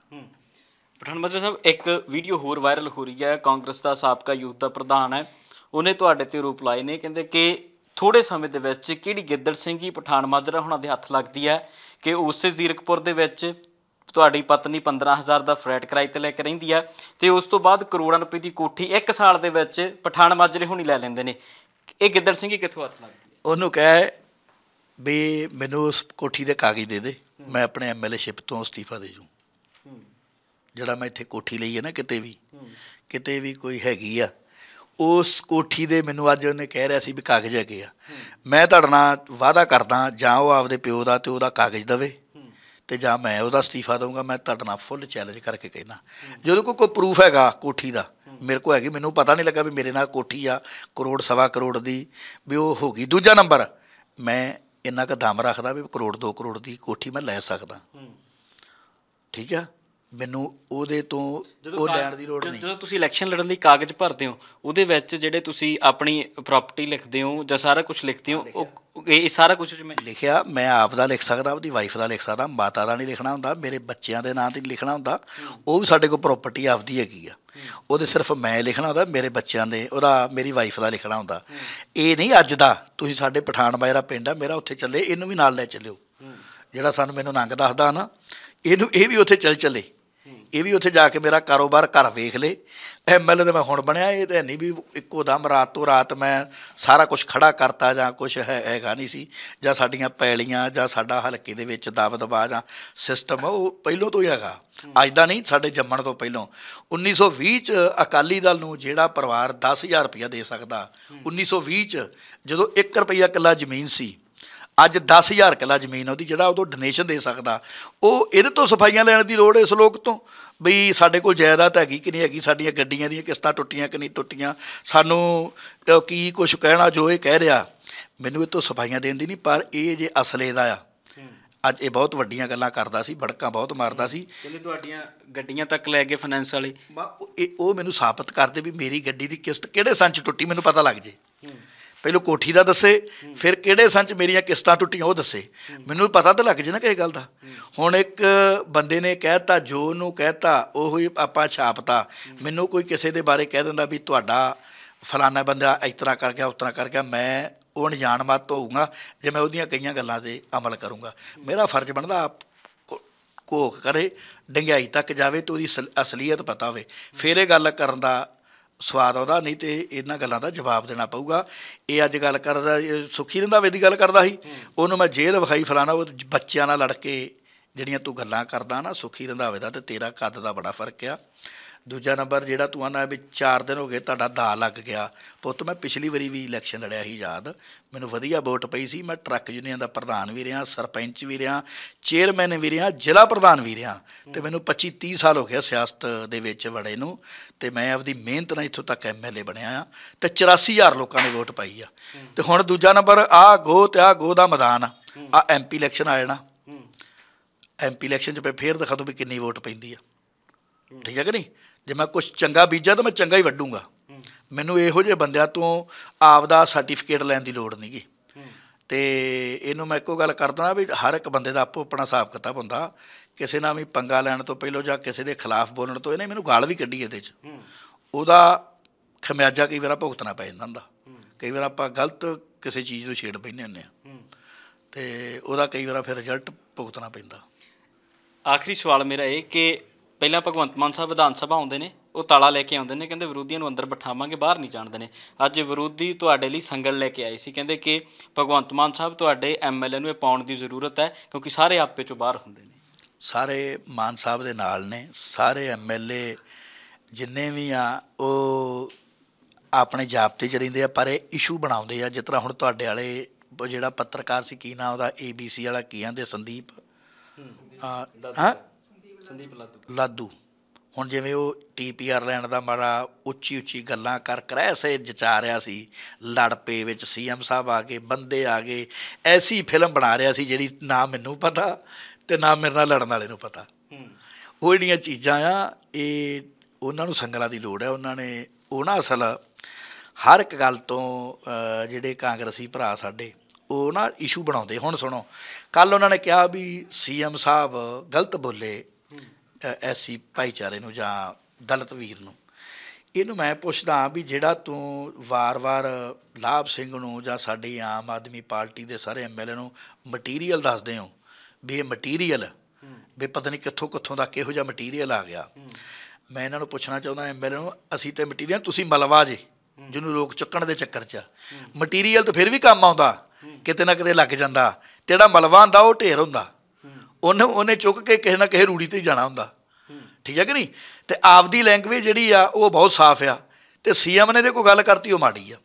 ਪਠਾਨ ਮਾਜਰਾ ਸਾਹਿਬ, ਇੱਕ ਵੀਡੀਓ ਹੋਰ ਵਾਇਰਲ ਹੋ ਰਹੀ ਹੈ। ਕਾਂਗਰਸ ਦਾ ਸਾਬਕਾ ਯੂਥ ਦਾ ਪ੍ਰਧਾਨ ਹੈ। ਉਹਨੇ ਤੁਹਾਡੇ ਤੇ ਰੂਪ ਲਾਏ ਨੇ, ਕਹਿੰਦੇ ਕਿ ਥੋੜੇ ਸਮੇਂ ਦੇ ਵਿੱਚ ਕਿਹੜੀ ਗਿੱਦੜ ਸਿੰਘੀ ਪਠਾਨ ਮਾਜਰਾ ਹੁਣਾਂ ਦੇ ਹੱਥ ਲੱਗਦੀ ਹੈ ਕਿ ਉਸੇ ਜ਼ੀਰਕਪੁਰ ਦੇ ਵਿੱਚ ਤੁਹਾਡੀ ਪਤਨੀ 15000 ਦਾ ਫਲੈਟ ਕਿਰਾਏ ਤੇ ਲੈ ਕੇ ਰਹਿੰਦੀ ਹੈ ਤੇ ਉਸ ਤੋਂ ਬਾਅਦ ਕਰੋੜਾਂ ਰੁਪਏ ਦੀ ਕੋਠੀ 1 ਸਾਲ ਦੇ ਵਿੱਚ ਪਠਾਨ ਮਾਜਰੇ ਹੁਣੀ ਲੈ ਲੈਂਦੇ ਨੇ। ਇਹ ਗਿੱਦੜ ਸਿੰਘੀ ਕਿੱਥੋਂ ਹੱਥ ਲੱਗਦੀ ਹੈ? ਉਹਨੂੰ ਕਹੇ ਵੀ ਮੈਨੂੰ ਉਸ ਕੋਠੀ ਦੇ ਕਾਗਜ਼ ਦੇ ਦੇ। ਮੈਂ ਆਪਣੇ ਐਮਐਲਏਸ਼ਿਪ ਤੋਂ ਅਸਤੀਫਾ ਦੇ ਜੂ। ਜਿਹੜਾ ਮੈਂ ਇੱਥੇ ਕੋਠੀ ਲਈ ਹੈ ਨਾ ਕਿਤੇ ਵੀ। ਕਿਤੇ ਵੀ ਕੋਈ ਹੈਗੀ ਆ। ਉਸ ਕੋਠੀ ਦੇ ਮੈਨੂੰ ਅੱਜ ਉਹਨੇ ਕਹਿ ਰਿਹਾ ਸੀ ਵੀ ਕਾਗਜ਼ ਹੈਗੇ ਆ। ਮੈਂ ਤੁਹਾਡੇ ਨਾਲ ਵਾਅਦਾ ਕਰਦਾ ਜਾਂ ਉਹ ਆਪਦੇ ਪਿਓ ਦਾ ਤੇ ਉਹਦਾ ਕਾਗਜ਼ ਦਵੇ ਤੇ ਜਾਂ ਮੈਂ ਉਹਦਾ ਅਸਤੀਫਾ ਦਊਂਗਾ ਮੈਂ ਤੁਹਾਡੇ ਨਾਲ ਫੁੱਲ ਚੈਲੰਜ ਕਰਕੇ ਕਹਿਣਾ। ਜਦੋਂ ਕੋਈ ਕੋਈ ਪ੍ਰੂਫ ਹੈਗਾ ਕੋਠੀ ਦਾ ਮੇਰੇ ਕੋ ਹੈਗੀ ਮੈਨੂੰ ਪਤਾ ਨਹੀਂ ਲੱਗਾ ਵੀ ਮੇਰੇ ਨਾਲ ਕੋਠੀ ਆ ਕਰੋੜ ਸਵਾ ਕਰੋੜ ਦੀ ਵੀ ਉਹ ਹੋ ਗਈ। ਦੂਜਾ ਨੰਬਰ ਮੈਂ ਇੰਨਾ ਕੁ ਦਮ ਰੱਖਦਾ ਵੀ ਕਰੋੜ 2 ਕਰੋੜ ਦੀ ਕੋਠੀ ਮੈਂ ਲੈ ਸਕਦਾ। ਠੀਕ ਆ? ਮੈਨੂੰ ਉਹਦੇ ਤੋਂ ਉਹ ਲੈਣ ਦੀ ਲੋੜ ਨਹੀਂ। ਜਦੋਂ ਤੁਸੀਂ ਇਲੈਕਸ਼ਨ ਲੜਨ ਲਈ ਕਾਗਜ਼ ਭਰਦੇ ਹੋ ਉਹਦੇ ਵਿੱਚ ਜਿਹੜੇ ਤੁਸੀਂ ਆਪਣੀ ਪ੍ਰਾਪਰਟੀ ਲਿਖਦੇ ਹੋ ਜਾਂ ਸਾਰਾ ਕੁਝ ਲਿਖਦੇ ਹੋ ਉਹ ਇਹ ਸਾਰਾ ਕੁਝ ਜਿਵੇਂ ਲਿਖਿਆ ਮੈਂ ਆਪ ਦਾ ਲਿਖ ਸਕਦਾ ਆਪਦੀ ਵਾਈਫ ਦਾ ਲਿਖ ਸਕਦਾ ਮਾਤਾ ਦਾ ਨਹੀਂ ਲਿਖਣਾ ਹੁੰਦਾ ਮੇਰੇ ਬੱਚਿਆਂ ਦੇ ਨਾਂ ਤੇ ਲਿਖਣਾ ਹੁੰਦਾ। ਉਹ ਵੀ ਸਾਡੇ ਕੋਲ ਪ੍ਰਾਪਰਟੀ ਆਪਦੀ ਹੈਗੀ ਆ। ਉਹਦੇ ਸਿਰਫ ਮੈਂ ਲਿਖਣਾ ਹੁੰਦਾ ਮੇਰੇ ਬੱਚਿਆਂ ਦੇ ਉਹਦਾ ਮੇਰੀ ਵਾਈਫ ਦਾ ਲਿਖਣਾ ਹੁੰਦਾ। ਇਹ ਨਹੀਂ ਅੱਜ ਦਾ ਤੁਸੀਂ ਸਾਡੇ ਪਠਾਨ ਮਾਇਰਾ ਪਿੰਡ ਆ ਮੇਰਾ ਉੱਥੇ ਚੱਲੇ ਇਹਨੂੰ ਵੀ ਨਾਲ ਲੈ ਚੱਲਿਓ। ਜਿਹੜਾ ਸਾਨੂੰ ਮੈਨੂੰ ਨੰਗ ਦੱਸਦਾ ਨਾ ਇਹਨੂੰ ਇਹ ਵੀ ਉੱਥੇ ਚੱਲ ਚੱਲੇ। ਇਹ ਵੀ ਉੱਥੇ ਜਾ ਕੇ ਮੇਰਾ ਕਾਰੋਬਾਰ ਘਰ ਵੇਖ ਲੇ। ਐਮਐਲਏ ਦਾ ਮੈਂ ਹੁਣ ਬਣਿਆ, ਇਹ ਤਾਂ ਨਹੀਂ ਵੀ ਇੱਕੋ ਦਮ ਰਾਤ ਤੋਂ ਰਾਤ ਮੈਂ ਸਾਰਾ ਕੁਝ ਖੜਾ ਕਰਤਾ ਜਾਂ ਕੁਝ ਹੈ, ਹੈਗਾ ਨਹੀਂ ਸੀ। ਜਾਂ ਸਾਡੀਆਂ ਪੈਲੀਆਂ ਜਾਂ ਸਾਡਾ ਹਲਕੇ ਦੇ ਵਿੱਚ ਦਬ ਦਬਾ ਜਾਂ ਸਿਸਟਮ ਉਹ ਪਹਿਲੋਂ ਤੋਂ ਹੀ ਹੈਗਾ। ਅੱਜ ਦਾ ਨਹੀਂ, ਸਾਡੇ ਜੰਮਣ ਤੋਂ ਪਹਿਲੋਂ। 1920 ਚ ਅਕਾਲੀ ਦਲ ਨੂੰ ਜਿਹੜਾ ਪਰਿਵਾਰ 10000 ਰੁਪਇਆ ਦੇ ਸਕਦਾ 1920 ਚ ਜਦੋਂ 1 ਰੁਪਇਆ ਕਿੱਲਾ ਜ਼ਮੀਨ ਸੀ ਅੱਜ 10000 ਕਿੱਲਾ ਜ਼ਮੀਨ ਉਹਦੀ ਜਿਹੜਾ ਉਦੋਂ ਡੋਨੇਸ਼ਨ ਦੇ ਸਕਦਾ। ਉਹ ਇਹਦੇ ਤੋਂ ਸਫਾਈਆਂ ਲੈਣ ਦੀ ਲੋੜ ਇਸ ਲੋਕ ਤੋਂ। ਬਈ ਸਾਡੇ ਕੋਲ ਜਾਇਦਾਦ ਹੈਗੀ ਕਿ ਨਹੀਂ ਹੈਗੀ ਸਾਡੀਆਂ ਗੱਡੀਆਂ ਦੀਆਂ ਕਿਸ਼ਤਾਂ ਟੁੱਟੀਆਂ ਕਿ ਨਹੀਂ ਟੁੱਟੀਆਂ। ਸਾਨੂੰ ਕੀ ਕੁਝ ਕਹਿਣਾ ਜੋ ਇਹ ਕਹਿ ਰਿਹਾ ਮੈਨੂੰ ਇਹ ਤੋਂ ਸਫਾਈਆਂ ਦੇਣ ਦੀ ਨਹੀਂ ਪਰ ਇਹ ਜੇ ਅਸਲੇ ਦਾ ਆ। ਅੱਜ ਇਹ ਬਹੁਤ ਵੱਡੀਆਂ ਗੱਲਾਂ ਕਰਦਾ ਸੀ ਬੜਕਾਂ ਬਹੁਤ ਮਾਰਦਾ ਸੀ। ਕਹਿੰਦੇ ਤੁਹਾਡੀਆਂ ਗੱਡੀਆਂ ਤੱਕ ਲੈ ਗਏ ਫਾਈਨੈਂਸ ਵਾਲੇ। ਉਹ ਮੈਨੂੰ ਸਾਬਤ ਕਰਦੇ ਵੀ ਮੇਰੀ ਗੱਡੀ ਦੀ ਕਿਸ਼ਤ ਕਿਹੜੇ ਸੰਚ ਟੁੱਟੀ ਮੈਨੂੰ ਪਤਾ ਲੱਗ ਜੇ। ਪਹਿਲਾਂ ਕੋਠੀ ਦਾ ਦੱਸੇ, ਫਿਰ ਕਿਹੜੇ ਸੰਚ ਮੇਰੀਆਂ ਕਿਸ਼ਤਾਂ ਟੁੱਟੀਆਂ ਉਹ ਦੱਸੇ। ਮੈਨੂੰ ਪਤਾ ਤਾਂ ਲੱਗ ਜੇ ਨਾ ਕਿਸੇ ਗੱਲ ਦਾ। ਹੁਣ ਇੱਕ ਬੰਦੇ ਨੇ ਕਹਿਤਾ ਜੋ ਨੂੰ ਕਹਿਤਾ ਉਹ ਹੀ ਆਪਾਂ ਛਾਪਤਾ। ਮੈਨੂੰ ਕੋਈ ਕਿਸੇ ਦੇ ਬਾਰੇ ਕਹਿ ਦਿੰਦਾ ਵੀ ਤੁਹਾਡਾ ਫਲਾਣਾ ਬੰਦਾ ਇਸ ਤਰ੍ਹਾਂ ਕਰ ਗਿਆ, ਉਸ ਤਰ੍ਹਾਂ ਕਰ ਗਿਆ, ਮੈਂ ਉਹ ਅਣਜਾਣ ਮਤ ਹੋਊਗਾ, ਜੇ ਮੈਂ ਉਹਦੀਆਂ ਕਈਆਂ ਗੱਲਾਂ ਤੇ ਅਮਲ ਕਰੂੰਗਾ। ਮੇਰਾ ਫਰਜ਼ ਬਣਦਾ ਆਪ ਕੋ- ਘੋਖ ਕਰੇ, ਡੰਗਿਆਈ ਤੱਕ ਜਾਵੇ ਤੇ ਉਹਦੀ ਅਸਲ- ਅਸਲੀਅਤ ਪਤਾ ਹੋਵੇ। ਫਿਰ ਇਹ ਗੱਲ ਕਰਨ ਦਾ ਸਵਾਦ ਆਉਂਦਾ, ਨਹੀਂ ਤੇ ਇਹਨਾਂ ਗੱਲਾਂ ਦਾ ਜਵਾਬ ਦੇਣਾ ਪਊਗਾ। ਇਹ ਅੱਜ ਗੱਲ ਕਰਦਾ, ਇਹ ਸੁਖੀ ਰੰਧਾਵੇ ਦੀ ਗੱਲ ਕਰਦਾ ਸੀ। ਉਹਨੂੰ ਮੈਂ ਜੇਲ੍ਹ ਵਿਖਾਈ ਫਲਾਣਾ, ਉਹ ਬੱਚਿਆਂ ਨਾਲ ਲੜ ਕੇ ਜਿਹੜੀਆਂ ਤੂੰ ਗੱਲਾਂ ਕਰਦਾ ਨਾ, ਸੁਖੀ ਰੰਧਾਵੇ ਦਾ ਤੇ ਤੇਰਾ ਕੱਦ ਦਾ ਬੜਾ ਫ਼ਰਕ ਆ। ਦੂਜਾ ਨੰਬਰ ਜਿਹੜਾ ਤੂੰ ਆਨਾ ਵੀ 4 ਦਿਨ ਹੋ ਗਏ ਤੁਹਾਡਾ ਦਾ ਲੱਗ ਗਿਆ। ਪੁੱਤ ਮੈਂ ਪਿਛਲੀ ਵਾਰੀ ਵੀ ਇਲੈਕਸ਼ਨ ਲੜਿਆ ਸੀ ਯਾਦ। ਮੈਨੂੰ ਵਧੀਆ ਵੋਟ ਪਈ ਸੀ। ਮੈਂ ਟਰੱਕ ਯੂਨੀਅਨ ਦਾ ਪ੍ਰਧਾਨ ਵੀ ਰਿਹਾ ਸਰਪੰਚ ਵੀ ਰਿਹਾ ਚੇਅਰਮੈਨ ਵੀ ਰਿਹਾ ਜ਼ਿਲ੍ਹਾ ਪ੍ਰਧਾਨ ਵੀ ਰਿਹਾ। ਤੇ ਮੈਨੂੰ 25 30 ਸਾਲ ਹੋ ਗਿਆ ਸਿਆਸਤ ਦੇ ਵਿੱਚ ਵੜੇ ਨੂੰ। ਤੇ ਮੈਂ ਆਪਦੀ ਮਿਹਨਤ ਨਾਲ ਇੱਥੋਂ ਤੱਕ ਐਮਐਲਏ ਬਣਿਆ ਆ। ਤੇ 84000 ਲੋਕਾਂ ਨੇ ਵੋਟ ਪਾਈ ਆ। ਤੇ ਹੁਣ ਦੂਜਾ ਨੰਬਰ ਆ ਗੋ ਤੇ ਆ ਗੋ ਦਾ ਮੈਦਾਨ ਆ। ਆ ਐਮਪੀ ਇਲੈਕਸ਼ਨ ਆ ਜਾਣਾ। ਐਮਪੀ ਇਲੈਕਸ਼ਨ 'ਚ ਫਿਰ ਫੇਰ ਦਿਖਾ ਦੋ ਵੀ ਕਿੰਨੀ ਵੋਟ ਪੈਂਦੀ ਆ। ਠੀਕ ਹੈ ਕਿ ਨਹੀਂ? ਜੇ ਮੈਂ ਕੁਝ ਚੰਗਾ ਬੀਜਾ ਤਾਂ ਮੈਂ ਚੰਗਾ ਹੀ ਵੱਢੂੰਗਾ। ਮੈਨੂੰ ਇਹੋ ਜਿਹੇ ਬੰਦਿਆਂ ਤੋਂ ਆਪ ਦਾ ਸਰਟੀਫਿਕੇਟ ਲੈਣ ਦੀ ਲੋੜ ਨਹੀਂਗੀ ਤੇ ਇਹਨੂੰ ਮੈਂ ਇੱਕੋ ਗੱਲ ਕਰਦਾ ਵੀ ਹਰ ਇੱਕ ਬੰਦੇ ਦਾ ਆਪੋ ਆਪਣਾ ਹਿਸਾਬ ਕਿਤਾਬ ਹੁੰਦਾ। ਕਿਸੇ ਨਾਲ ਵੀ ਪੰਗਾ ਲੈਣ ਤੋਂ ਪਹਿਲਾਂ ਜਾਂ ਕਿਸੇ ਦੇ ਖਿਲਾਫ ਬੋਲਣ ਤੋਂ ਇਹਨੇ ਮੈਨੂੰ ਗਾਲ ਵੀ ਕੱਢੀ ਇਹਦੇ 'ਚ। ਉਹਦਾ ਖਮਿਆਜਾ ਕਈ ਵਾਰ ਭੁਗਤਣਾ ਪੈ ਜਾਂਦਾ ਹੁੰਦਾ। ਕਈ ਵਾਰ ਆਪਾਂ ਗਲਤ ਕਿਸੇ ਚੀਜ਼ ਨੂੰ ਛੇੜ ਪੈਂਦੇ ਹੁੰਦੇ ਆ ਤੇ ਉਹਦਾ ਕਈ ਵਾਰ ਫਿਰ ਰਿਜ਼ਲਟ ਭੁਗਤਣਾ ਪੈਂਦਾ। ਆਖਰੀ ਸਵਾਲ ਮੇਰਾ ਇਹ ਕਿ ਪਹਿਲਾਂ ਭਗਵੰਤ ਮਾਨ ਸਾਹਿਬ ਵਿਧਾਨ ਸਭਾ ਆਉਂਦੇ ਨੇ ਉਹ ਤਾਲਾ ਲੈ ਕੇ ਆਉਂਦੇ ਨੇ ਕਹਿੰਦੇ ਵਿਰੋਧੀਆਂ ਨੂੰ ਅੰਦਰ ਬਿਠਾਵਾਂਗੇ ਬਾਹਰ ਨਹੀਂ ਜਾਣਦੇ ਨੇ। ਅੱਜ ਵਿਰੋਧੀ ਤੁਹਾਡੇ ਲਈ ਸੰਗਲ ਲੈ ਕੇ ਆਏ ਸੀ ਕਹਿੰਦੇ ਕਿ ਭਗਵੰਤ ਮਾਨ ਸਾਹਿਬ ਤੁਹਾਡੇ ਐਮਐਲਏ ਨੂੰ ਇਹ ਪਾਉਣ ਦੀ ਜ਼ਰੂਰਤ ਹੈ ਕਿਉਂਕਿ ਸਾਰੇ ਆਪੇ ਚੋਂ ਬਾਹਰ ਹੁੰਦੇ ਨੇ। ਸਾਰੇ ਮਾਨ ਸਾਹਿਬ ਦੇ ਨਾਲ ਨੇ ਸਾਰੇ ਐਮਐਲਏ ਜਿੰਨੇ ਵੀ ਆ ਉਹ ਆਪਣੇ ਜਾਬਤੇ ਚ ਰਹਿੰਦੇ ਆ ਪਰ ਇਹ ਇਸ਼ੂ ਬਣਾਉਂਦੇ ਆ ਜਿਸ ਤਰ੍ਹਾਂ ਹੁਣ ਤੁਹਾਡੇ ਵਾਲੇ ਜਿਹੜਾ ਪੱਤਰਕਾਰ ਸੀ ਕੀ ਨਾਂ ਉਹਦਾ ਏਬੀਸੀ ਵਾਲਾ ਕੀ ਆਂਦੇ ਸੰਦੀਪ? ਹਾਂ? ਸੰਦੀਪ ਲਾਦੂ ਲਾਦੂ। ਹੁਣ ਜਿਵੇਂ ਉਹ ਟੀਪੀਆਰ ਲੈਣ ਦਾ ਮਾੜਾ ਉੱਚੀ ਉੱਚੀ ਗੱਲਾਂ ਕਰ ਕਰ ਐਸੇ ਜਚਾ ਰਿਹਾ ਸੀ ਲੜ ਪਏ ਵਿੱਚ ਸੀਐਮ ਸਾਹਿਬ ਆ ਗਏ ਬੰਦੇ ਆ ਗਏ ਐਸੀ ਫਿਲਮ ਬਣਾ ਰਿਹਾ ਸੀ ਜਿਹੜੀ ਨਾ ਮੈਨੂੰ ਪਤਾ ਤੇ ਨਾ ਮੇਰੇ ਨਾਲ ਲੜਨ ਵਾਲੇ ਨੂੰ ਪਤਾ। ਉਹ ਜਿਹੜੀਆਂ ਚੀਜ਼ਾਂ ਆ ਇਹ ਉਹਨਾਂ ਨੂੰ ਸੰਗਲਾਂ ਦੀ ਲੋੜ ਹੈ ਉਹਨਾਂ ਨੇ ਉਹ ਨਾ ਅਸਲ ਹਰ ਇੱਕ ਗੱਲ ਤੋਂ ਜਿਹੜੇ ਕਾਂਗਰਸੀ ਭਰਾ ਸਾਡੇ ਉਹ ਨਾ ਇਸ਼ੂ ਬਣਾਉਂਦੇ। ਹੁਣ ਸੁਣੋ ਕੱਲ ਉਹਨਾਂ ਨੇ ਕਿਹਾ ਵੀ ਸੀਐਮ ਸਾਹਿਬ ਗਲਤ ਬੋਲੇ ਐਸੀ ਭਾਈਚਾਰੇ ਨੂੰ ਜਾਂ ਦਲਿਤ ਵੀਰ ਨੂੰ। ਇਹਨੂੰ ਮੈਂ ਪੁੱਛਦਾ ਵੀ ਜਿਹੜਾ ਤੂੰ ਵਾਰ-ਵਾਰ ਲਾਭ ਸਿੰਘ ਨੂੰ ਜਾਂ ਸਾਡੀ ਆਮ ਆਦਮੀ ਪਾਰਟੀ ਦੇ ਸਾਰੇ ਐਮਐਲਏ ਨੂੰ ਮਟੀਰੀਅਲ ਦੱਸਦੇ ਹੋ, ਵੀ ਇਹ ਮਟੀਰੀਅਲ, ਵੀ ਪਤਾ ਨਹੀਂ ਕਿੱਥੋਂ ਕਿੱਥੋਂ ਦਾ ਕਿਹੋ ਜਿਹਾ ਮਟੀਰੀਅਲ ਆ ਗਿਆ। ਮੈਂ ਇਹਨਾਂ ਨੂੰ ਪੁੱਛਣਾ ਚਾਹੁੰਦਾ ਐਮਐਲਏ ਨੂੰ, ਅਸੀਂ ਤੇ ਮਟੀਰੀਅਲ ਤੁਸੀਂ ਮਲਵਾ ਜੇ, ਜਿਹਨੂੰ ਲੋਕ ਚੁੱਕਣ ਦੇ ਚੱਕਰ 'ਚ। ਮਟੀਰੀਅਲ ਤਾਂ ਫਿਰ ਵੀ ਕੰਮ ਆਉਂਦਾ, ਕਿਤੇ ਨਾ ਕਿਤੇ ਲੱਗ ਜਾਂਦਾ। ਤੇ ਜਿਹੜਾ ਮਲਵਾ ਹੁੰਦਾ ਉਹ ਢੇਰ ਹੁੰਦਾ। ਉਹਨੇ ਉਹਨੇ ਚੁੱਕ ਕੇ ਕਿਸੇ ਨਾ ਕਿਸੇ ਰੂੜੀ ਤੇ ਜਾਣਾ ਹੁੰਦਾ। ਠੀਕ ਹੈ ਕਿ ਨਹੀਂ? ਤੇ ਆਪਦੀ ਲੈਂਗੁਏਜ ਜਿਹੜੀ ਆ, ਉਹ ਬਹੁਤ ਸਾਫ਼ ਆ। ਤੇ ਸੀਐਮ ਨੇ ਜੇ ਕੋਈ ਗੱਲ ਕਰਤੀ, ਉਹ ਮਾੜੀ ਆ।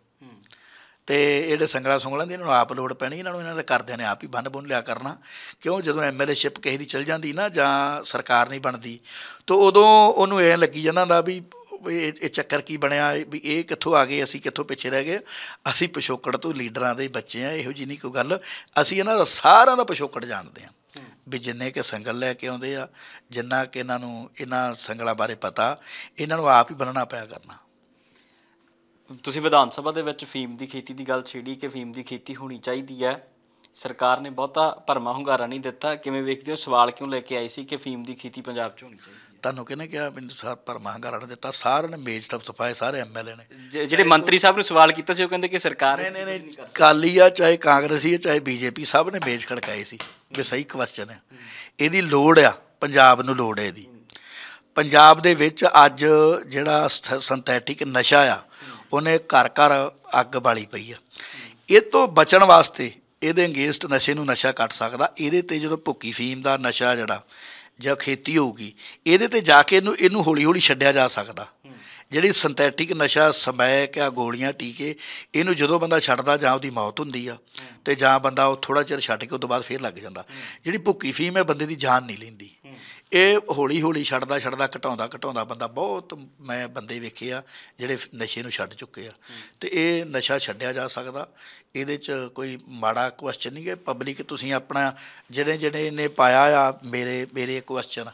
ਤੇ ਜਿਹੜੇ ਸੰਗਲਾ ਸੁੰਗਲਾਂ ਦੀ ਇਹਨਾਂ ਨੂੰ ਆਪ ਲੋੜ ਪੈਣੀ, ਇਹਨਾਂ ਨੂੰ ਇਹਨਾਂ ਦੇ ਕਰਦਿਆਂ ਨੇ ਆਪ ਹੀ ਬੰਨ ਬੁੰਨ ਲਿਆ ਕਰਨਾ। ਕਿਉਂ? ਜਦੋਂ ਐਮਐਲਏਸ਼ਿਪ ਕਿਸੇ ਦੀ ਚਲ ਜਾਂਦੀ ਨਾ ਜਾਂ ਸਰਕਾਰ ਨਹੀਂ ਬਣਦੀ, ਤਾਂ ਉਦੋਂ ਉਹਨੂੰ ਐਂ ਲੱਗੀ ਜਾਂਦਾ ਹੁੰਦਾ ਵੀ ਇਹ ਇਹ ਚੱਕਰ ਕੀ ਬਣਿਆ? ਵੀ ਇਹ ਕਿੱਥੋਂ ਆ ਗਏ? ਅਸੀਂ ਕਿੱਥੋਂ ਪਿੱਛੇ ਰਹਿ ਗਏ? ਅਸੀਂ ਪਿਛੋਕੜ ਤੋਂ ਲੀਡਰਾਂ ਦੇ ਬੱਚੇ ਆ, ਇਹੋ ਜੀ ਨਹੀਂ ਕੋਈ ਗੱਲ। ਅਸੀਂ ਇਹਨਾਂ ਦਾ ਸਾਰਿਆਂ ਦਾ ਪਿਛੋਕੜ ਜਾਣਦੇ ਆ। ਵੀ ਜਿੰਨੇ ਕਿ ਸੰਗਲ ਲੈ ਕੇ ਆਉਂਦੇ ਆ, ਜਿੰਨਾ ਕਿ ਇਹਨਾਂ ਨੂੰ ਇਹਨਾਂ ਸੰਗਲਾਂ ਬਾਰੇ ਪਤਾ, ਇਹਨਾਂ ਨੂੰ ਆਪ ਹੀ ਬਣਨਾ ਪਿਆ ਕਰਨਾ। ਤੁਸੀਂ ਵਿਧਾਨ ਸਭਾ ਦੇ ਵਿੱਚ ਫੀਮ ਦੀ ਖੇਤੀ ਦੀ ਗੱਲ ਛੇੜੀ ਕਿ ਫੀਮ ਦੀ ਖੇਤੀ ਹੋਣੀ ਚਾਹੀਦੀ ਹੈ। ਸਰਕਾਰ ਨੇ ਬਹੁਤਾ ਭਰਮਾ ਹੁੰਗਾਰਾ ਨਹੀਂ ਦਿੱਤਾ। ਕਿਵੇਂ ਵੇਖਦੇ ਹੋ? ਸਵਾਲ ਕਿਉਂ ਲੈ ਕੇ ਆਈ ਸੀ ਕਿ ਫੀਮ ਦੀ ਖੇਤੀ ਪੰਜਾਬ 'ਚ ਹੋਣੀ ਚਾਹੀਦੀ? ਤੁਹਾਨੂੰ ਕਿਹਨੇ ਕਿਹਾ ਮੈਨੂੰ ਸਾਰ ਪਰ ਮਹਿੰਗਾ ਰਣ ਦਿੱਤਾ? ਸਾਰਿਆਂ ਨੇ ਮੇਜ਼ ਤੱਕ ਸਫਾਏ ਸਾਰੇ ਐਮਐਲਏ ਨੇ। ਜਿਹੜੇ ਮੰਤਰੀ ਸਾਹਿਬ ਨੂੰ ਸਵਾਲ ਕੀਤਾ ਸੀ ਉਹ ਕਹਿੰਦੇ ਕਿ ਸਰਕਾਰ ਨਹੀਂ ਨਹੀਂ ਨਹੀਂ ਕਾਲੀ ਆ ਚਾਹੇ ਕਾਂਗਰਸੀ ਆ ਚਾਹੇ ਬੀਜੇਪੀ ਸਭ ਨੇ ਮੇਜ਼ ਖੜਕਾਏ ਸੀ ਵੀ ਸਹੀ ਕੁਐਸਚਨ ਹੈ ਇਹਦੀ ਲੋੜ ਆ ਪੰਜਾਬ ਨੂੰ ਲੋੜ ਹੈ ਇਹਦੀ। ਪੰਜਾਬ ਦੇ ਵਿੱਚ ਅੱਜ ਜਿਹੜਾ ਸਿੰਥੈਟਿਕ ਨਸ਼ਾ ਆ ਉਹਨੇ ਘਰ ਘਰ ਅੱਗ ਬਾਲੀ ਪਈ ਆ। ਇਹ ਤੋਂ ਬਚਣ ਵਾਸਤੇ ਇਹਦੇ ਅਗੇਂਸਟ ਨਸ਼ੇ ਨੂੰ ਨਸ਼ਾ ਕੱਟ ਸਕਦਾ। ਇਹਦੇ ਤੇ ਜਦੋਂ ਭੁੱਕੀ ਫੀਮ ਦਾ ਨਸ਼ਾ ਜਿਹੜਾ ਜਾਂ ਖੇਤੀ ਹੋਊਗੀ, ਇਹਦੇ ਤੇ ਜਾ ਕੇ ਇਹਨੂੰ ਇਹਨੂੰ ਹੌਲੀ ਹੌਲੀ ਛੱਡਿਆ ਜਾ ਸਕਦਾ। ਜਿਹੜੀ ਸਿੰਥੈਟਿਕ ਨਸ਼ਾ, ਸਮੈਕ ਆ, ਗੋਲੀਆਂ, ਟੀਕੇ, ਇਹਨੂੰ ਜਦੋਂ ਬੰਦਾ ਛੱਡਦਾ, ਜਾਂ ਉਹਦੀ ਮੌਤ ਹੁੰਦੀ ਆ, ਤੇ ਜਾਂ ਬੰਦਾ ਉਹ ਥੋੜਾ ਚਿਰ ਛੱਡ ਕੇ ਉਸ ਤੋਂ ਬਾਅਦ ਫੇਰ ਲੱਗ ਜਾਂਦਾ। ਜਿਹੜੀ ਭੁੱਕੀ ਫੀਮ ਹੈ, ਬੰਦੇ ਦੀ ਜਾਨ ਨਹੀਂ ਲੈਂਦੀ। ਇਹ ਹੌਲੀ ਹੌਲੀ ਛੱਡਦਾ ਛੱਡਦਾ ਘਟਾਉਂਦਾ ਘਟਾਉਂਦਾ ਬੰਦਾ ਬਹੁਤ ਮੈਂ ਬੰਦੇ ਵੇਖੇ ਆ ਜਿਹੜੇ ਨਸ਼ੇ ਨੂੰ ਛੱਡ ਚੁੱਕੇ ਆ। ਤੇ ਇਹ ਨਸ਼ਾ ਛੱਡਿਆ ਜਾ ਸਕਦਾ। ਇਹਦੇ 'ਚ ਕੋਈ ਮਾੜਾ ਕੁਐਸਚਨ ਨਹੀਂ ਹੈ। ਪਬਲਿਕ ਤੁਸੀਂ ਆਪਣਾ ਜਿਹੜੇ ਜਿਹੜੇ ਇਹਨੇ ਪਾਇਆ ਆ ਮੇਰੇ ਮੇਰੇ ਕੁਐਸਚਨ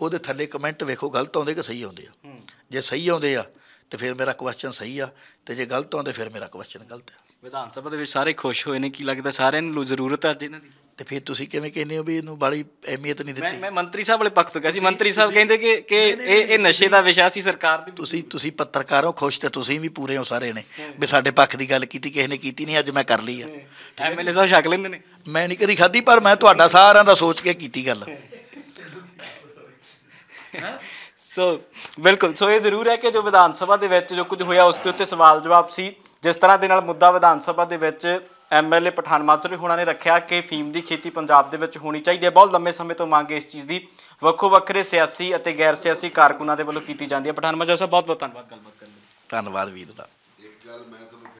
ਉਹਦੇ ਥੱਲੇ ਕਮੈਂਟ ਵੇਖੋ ਗਲਤ ਆਉਂਦੇ ਕਿ ਸਹੀ ਆਉਂਦੇ ਆ। ਜੇ ਸਹੀ ਆਉਂਦੇ ਆ ਤੇ ਫਿਰ ਮੇਰਾ ਕੁਐਸਚਨ ਸਹੀ ਆ। ਤੇ ਜੇ ਗਲਤ ਆਉਂਦੇ ਫਿਰ ਮੇਰਾ ਕੁਐਸਚਨ ਗਲਤ ਆ। ਵਿਧਾਨ ਸਭਾ ਦੇ ਵਿੱਚ ਸਾਰੇ ਖੁਸ਼ ਹੋਏ ਨੇ। ਕੀ ਲੱਗਦਾ ਸਾਰਿਆਂ ਨੂੰ ਜ਼ਰੂਰਤ ਹੈ ਅੱਜ ਇਹਨਾਂ ਦੀ? ਤੇ ਫਿਰ ਤੁਸੀਂ ਕਿਵੇਂ ਕਹਿੰਦੇ ਹੋ ਵੀ ਇਹਨੂੰ ਬਾਲੀ ਅਹਿਮੀਅਤ ਨਹੀਂ ਦਿੱਤੀ? ਮੈਂ ਮੰਤਰੀ ਸਾਹਿਬ ਵਾਲੇ ਪੱਖ ਤੋਂ ਕਿਹਾ ਸੀ। ਮੰਤਰੀ ਸਾਹਿਬ ਕਹਿੰਦੇ ਕਿ ਕਿ ਇਹ ਇਹ ਨਸ਼ੇ ਦਾ ਵਿਸ਼ਾ ਸੀ ਸਰਕਾਰ ਦੀ ਤੁਸੀਂ ਤੁਸੀਂ ਪੱਤਰਕਾਰ ਹੋ ਖੁਸ਼ ਤੇ ਤੁਸੀਂ ਵੀ ਪੂਰੇ ਹੋ ਸਾਰੇ ਨੇ। ਵੀ ਸਾਡੇ ਪੱਖ ਦੀ ਗੱਲ ਕੀਤੀ ਕਿਸੇ ਨੇ ਕੀਤੀ ਨਹੀਂ ਅੱਜ ਮੈਂ ਕਰ ਲਈ ਆ। ਐਮਐਲਏ ਸਾਹਿਬ ਛਕ ਲੈਂਦੇ ਨੇ। ਮੈਂ ਨਹੀਂ ਕਦੀ ਖਾਧੀ ਪਰ ਮੈਂ ਤੁਹਾਡਾ ਸਾਰਿਆਂ ਦਾ ਸੋਚ ਕੇ ਕੀਤੀ ਗੱਲ। ਸੋ ਬਿਲਕੁਲ। ਸੋ ਇਹ ਜ਼ਰੂਰ ਹੈ ਕਿ ਜੋ ਵਿਧਾਨ ਸਭਾ ਦੇ ਵਿੱਚ ਜੋ ਕੁਝ ਹੋਇਆ ਉਸ ਦੇ ਉੱਤੇ ਸਵਾਲ ਜਵਾਬ ਸੀ। ਜਿਸ ਤਰ੍ਹਾਂ ਦੇ ਨਾਲ ਮੁੱਦਾ ਵਿਧਾਨ ਸਭਾ ਦੇ ਵਿੱਚ ਐਮਐਲਏ ਪਠਾਨ ਮਾਚਰੀ ਹੋਣਾ ਨੇ ਰੱਖਿਆ ਕਿ ਫੀਮ ਦੀ ਖੇਤੀ ਪੰਜਾਬ ਦੇ ਵਿੱਚ ਹੋਣੀ ਚਾਹੀਦੀ ਹੈ। ਬਹੁਤ ਲੰਮੇ ਸਮੇਂ ਤੋਂ ਮੰਗ ਇਸ ਚੀਜ਼ ਦੀ ਵੱਖੋ ਵੱਖਰੇ ਸਿਆਸੀ ਅਤੇ ਗੈਰ ਸਿਆਸੀ ਕਾਰਕੁਨਾਂ ਦੇ ਵੱਲੋਂ ਕੀਤੀ ਜਾਂਦੀ ਹੈ। ਪਠਾਨ ਮਾਚਰੀ ਸਾਹਿਬ ਬਹੁਤ ਬਹੁਤ ਧੰਨਵਾਦ। ਗੱਲਬਾਤ ਕਰਨ ਲਈ ਧੰਨਵਾਦ ਵੀਰ ਦਾ